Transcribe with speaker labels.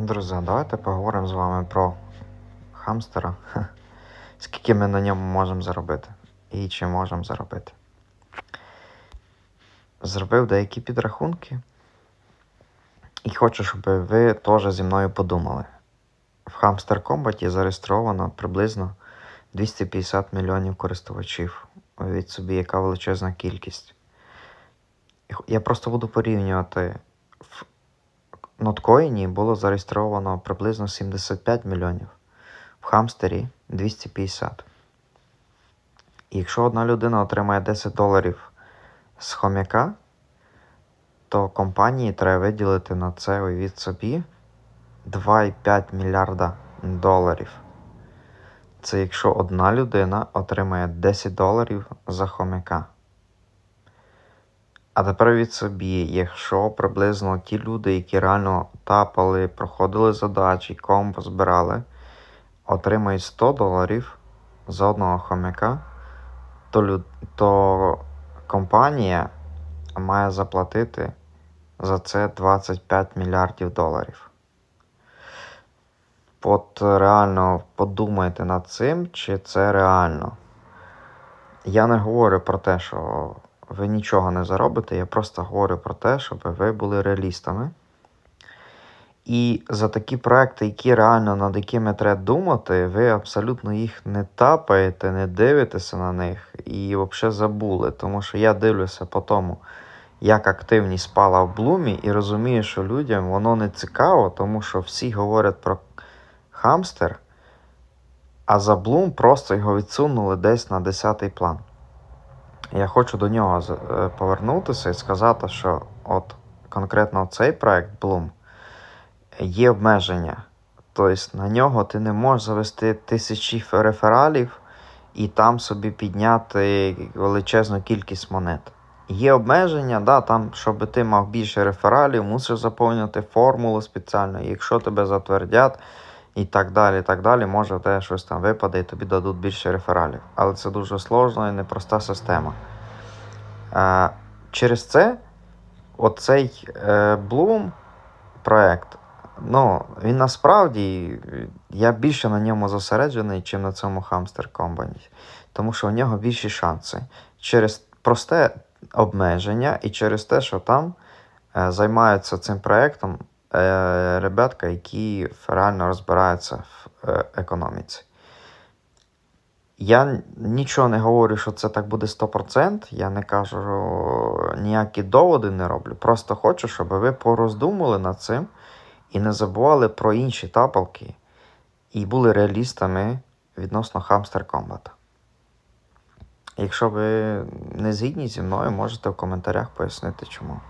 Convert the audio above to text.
Speaker 1: Друзі, давайте поговоримо з вами про хамстера. Скільки ми на ньому можемо заробити і чи можемо заробити. Зробив деякі підрахунки. І хочу, щоб ви теж зі мною подумали. В Hamster Combat зареєстровано приблизно 250 мільйонів користувачів. Уявіть собі, яка величезна кількість. Я просто буду порівнювати. Ноткоїні було зареєстровано приблизно 75 мільйонів. В хамстері 250. І якщо одна людина отримає 10 доларів з хомяка, то компанії треба виділити на це уявіть собі 2,5 мільярда доларів. Це якщо одна людина отримає 10 доларів за хомяка. А тепер від собі, якщо приблизно ті люди, які реально тапали, проходили задачі, комбо збирали, отримають 100 доларів за одного хомяка, то, люд... то компанія має заплатити за це 25 мільярдів доларів. От реально подумайте над цим, чи це реально. Я не говорю про те, що ви нічого не заробите, я просто говорю про те, щоб ви були реалістами. І за такі проекти, які реально над якими треба думати, ви абсолютно їх не тапаєте, не дивитеся на них і взагалі забули. Тому що я дивлюся по тому, як активність спала в блумі, і розумію, що людям воно не цікаво, тому що всі говорять про хамстер, а за блум просто його відсунули десь на 10-й план. Я хочу до нього е, повернутися і сказати, що от конкретно цей проект Bloom є обмеження. Тобто на нього ти не можеш завести тисячі рефералів і там собі підняти величезну кількість монет. Є обмеження, да, там, щоб ти мав більше рефералів, мусиш заповнити формулу спеціально. Якщо тебе затвердять і так далі, і так далі, може тебе щось там випаде і тобі дадуть більше рефералів. Але це дуже сложна і непроста система. Е, через це оцей е, Bloom проект, ну, він насправді я більше на ньому зосереджений, ніж на цьому Hamster Company. Тому що у нього більші шанси. Через просте обмеження і через те, що там е, займаються цим проектом ребятка, які реально розбираються в е, економіці. Я нічого не говорю, що це так буде 100%. Я не кажу, ніякі доводи не роблю. Просто хочу, щоб ви пороздумали над цим і не забували про інші тапалки, і були реалістами відносно Hamster Combat. Якщо ви не згідні зі мною, можете в коментарях пояснити чому.